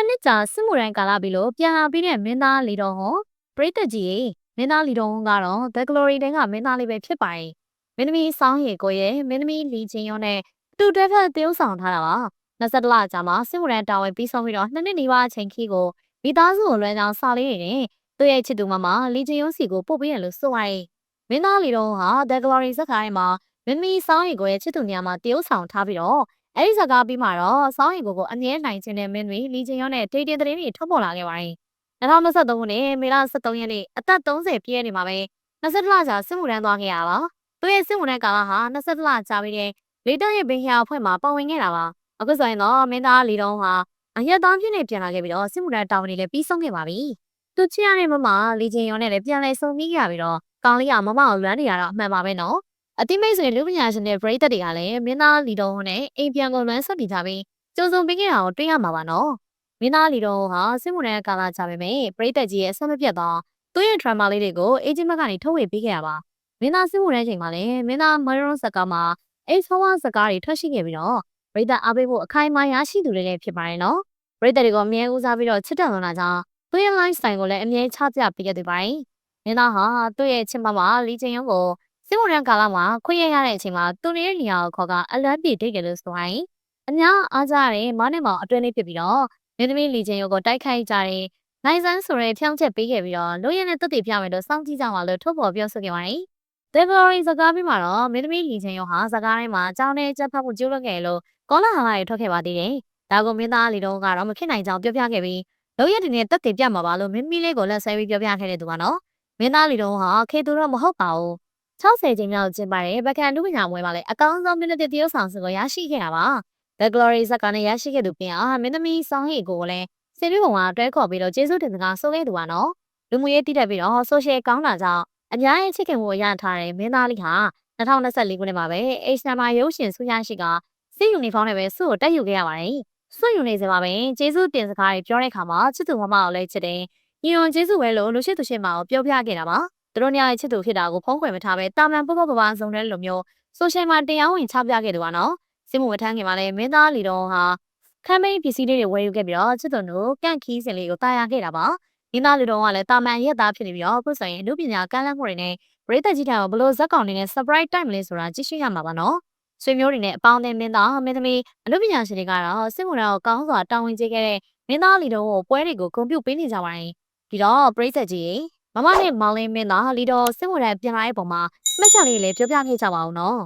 နှစ်နှစ်ကြာစစ်မှုရန်ကာလပြီးလို့ပြန်လာပြီးတဲ့မင်းသားလီတော်ဟွန်ပရိသတ်ကြီးရေမင်းသားလီတော်ဟွန်ကတော့ The Glory တဲကမင်းသားလေးပဲဖြစ်ပါတယ်မင်းသမီးစောင်းရေကိုရဲ့မင်းသမီးလီချင်းရုံးနဲ့တူတွဲဖက်တရုပ်ဆောင်ထားတာပါ21လကြာမှာစစ်မှုရန်တာဝန်ပြီးဆုံးပြီးတော့နှစ်နှစ်နီးပါးအချိန်ခီကိုမိသားစုကိုလွှဲကြောင်းစာလေးတွေနဲ့သူ့ရဲ့ချစ်သူမမလီချင်းရုံးစီကိုပို့ပေးရလို့ဆိုပါတယ်မင်းသားလီတော်ဟွန်ဟာ The Glory ဇက်ခိုင်းမှာမင်းသမီးစောင်းရေကိုရဲ့ချစ်သူနေရာမှာတရုပ်ဆောင်ထားပြီးတော့ အဲ့ဒီစကားပြီးမှတော့စောင်းရီကိုကိုအမြဲနိုင်ခြင်းနဲ့မင်းတွေလီချင်းရောနဲ့ဒေတင်သတင်းတွေထုတ်ပေါ်လာခဲ့ပါတယ်။2023ခုနှစ်မေလ23ရက်နေ့အသက်30ပြည့်နေမှာပဲ22လကြာစစ်မှုထမ်းသွားခဲ့ရပါ။သူ့ရဲ့စစ်မှုထမ်းကာလဟာ22လကြာပြီးတဲ့လေတပ်ရဲ့ဘင်ဟယာအဖွဲ့မှာပါဝင်ခဲ့တာပါ။အခုဆိုရင်တော့မင်းသားလီတုံးဟာအရက်သားဖြစ်နေပြန်လာခဲ့ပြီးတော့စစ်မှုထမ်းတာဝန်တွေလည်းပြီးဆုံးခဲ့ပါပြီ။သူချစ်ရတဲ့မမလီချင်းရောနဲ့လည်းပြန်လဲဆုံပြီးကြပြီးတော့ကောင်းလေးကမမကိုလွမ်းနေရတော့အမှန်ပါပဲနော်။ အတိမိတ်ဆိုရင်လူပညာရှင်တွေပရိသတ်တွေကလည်းမင်းသားလီတော်ဟွန်းနဲ့အိမ်ပြန်ကုန်လွမ်းဆွတ်တည်ကြပြီးကြိုးစုံပေးခဲ့တာကိုတွေ့ရမှာပါနော်မင်းသားလီတော်ဟွန်းဟာစစ်မှုထမ်းကာလကြာပေမဲ့ပရိသတ်ကြီးရဲ့အဆက်မပြတ်သောသူ့ရဲ့ drama လေးတွေကိုအေဂျင့်မက်ကနေထုတ်ဝေပေးခဲ့ရပါမင်းသားစစ်မှုထမ်းချိန်မှာလည်းမင်းသားမရွန်စကားမှာအိတ်ဆောဝါစကားတွေထွက်ရှိခဲ့ပြီးတော့ပရိသတ်အားပေးဖို့အခိုင်အမာရရှိသူတွေလည်းဖြစ်ပါတယ်နော်ပရိသတ်တွေကိုအမြဲဦးစားပြီးတော့ချစ်တယ်လို့နာကြောင့်သူ့ရဲ့ line style ကိုလည်းအမြဲချပြပေးခဲ့သူပါတယ်မင်းသားဟာသူ့ရဲ့ချစ်မမလီချင်းယုံကို စစ်မှုရန်ကာလမှာခွင့်ရရတဲ့အချိန်မှာသူနေရဲ့နေရာကိုခေါ်ကအလန်းပြေဒိတ်တယ်လို့ဆိုရင်အများအားကြတဲ့မနဲ့မောင်အတွင်းလေးဖြစ်ပြီးတော့မင်းသမီးလီချင်းရုပ်ကိုတိုက်ခိုက်ကြတဲ့နိုင်ဆန်းဆိုတဲ့ဖြောင်းချက်ပေးခဲ့ပြီးတော့လိုရတဲ့တက်တည်ပြမယ်လို့စောင့်ကြည့်ကြပါလို့ထုတ်ဖော်ပြောဆိုခဲ့ပါတယ်။ The Glory စကားပြီးမှာတော့မင်းသမီးလီချင်းရုပ်ဟာစကားတိုင်းမှာအကြောင်းနဲ့ချက်ဖတ်ဖို့ကြိုးလွတ်ခဲ့လို့ကောလာဟာလာတွေထွက်ခဲ့ပါသေးတယ်။ဒါကိုမင်းသားလီတုံးကတော့မဖြစ်နိုင်ကြောင်းပြောပြခဲ့ပြီးလိုရတဲ့နဲ့တက်တည်ပြမှာပါလို့မင်းမီလေးကိုလက်ဆဲပြီးပြောပြခဲ့တဲ့သူကနော်မင်းသားလီတုံးဟာခေသူတော့မဟုတ်ပါဘူး။ 60ချိန်မြောက်ကျင်းပတဲ့ဗကန်လူပညာပွဲမှာလည်းအကောင်းဆုံးမြင့်တဲ့တရုတ်ဆောင်စုကိုရရှိခဲ့တာပါ။ The Glory ဇက်ကနေရရှိခဲ့သူပြင်အားမင်းသမီးဆောင်းဟေကိုလည်းစင်ပြီးပုံကတွဲခေါ်ပြီးတော့ကျေးဇူးတင်စကားဆိုခဲ့သူပါနော်။လူမှုရေးတည်တက်ပြီးတော့ social ကောင်းတာကြောင့်အများရဲ့ချစ်ခင်မှုရထားတဲ့မင်းသားလေးဟာ2024ခုနှစ်မှာပဲ H နံပါတ်ရုပ်ရှင်ဆူရရှိကစစ်ယူနီဖောင်းနဲ့ပဲစုကိုတက်ယူခဲ့ရပါတယ်။စွန့်ယူနေစမှာပဲကျေးဇူးတင်စကားတွေပြောတဲ့အခါမှာချစ်သူမမကိုလည်းချစ်တယ်။ညီုံကျေးဇူးပဲလို့လူရှိသူရှိမကိုပြောပြခဲ့တာပါ။ သူတို့ညရဲ့ချစ်သူဖြစ်တာကိုဖုံးကွယ်မထားပဲတာမန်ပုပ္ပပပစုံတဲ့လိုမျိုးဆိုရှယ်မှာတရားဝင်ချပြခဲ့သူပါနော်စစ်မှုဝထမ်းခင်မှာလည်းမင်းသားလီတော်ဟာခမ်းမိန်ပစ္စည်းလေးတွေဝယ်ယူခဲ့ပြီးတော့ချစ်သူတို့ကန့်ခီးစင်လေးကိုတာယာခဲ့တာပါမင်းသားလီတော်ကလည်းတာမန်ရက်သားဖြစ်နေပြီးတော့အခုဆိုရင်လူပညာကမ်းလှမ်းမှုတွေနဲ့ပရိသတ်ကြီးထံကိုဘလို့ဇက်ကောင်တွေနဲ့ surprise တိုက်မလဲဆိုတာကြည့်ရှုရမှာပါနော်ဆွေမျိုးတွေနဲ့အပေါင်းအသင်းမင်းသားမင်းသမီးအလူပညာရှင်တွေကတော့စစ်မှုထမ်းကိုကောင်းစွာတာဝန်ကျေခဲ့တဲ့မင်းသားလီတော်ကိုပွဲတွေကိုဂုဏ်ပြုပေးနေကြပါတယ်ဒီတော့ပရိသတ်ကြီး မမနဲ့မောင်လေးမင်းသားလီတော်စစ်မှုထမ်းပြန်လာတဲ့ပုံမှာမှတ်ချက်လေးလည်းပြောပြခဲ့ကြပါဦးနော်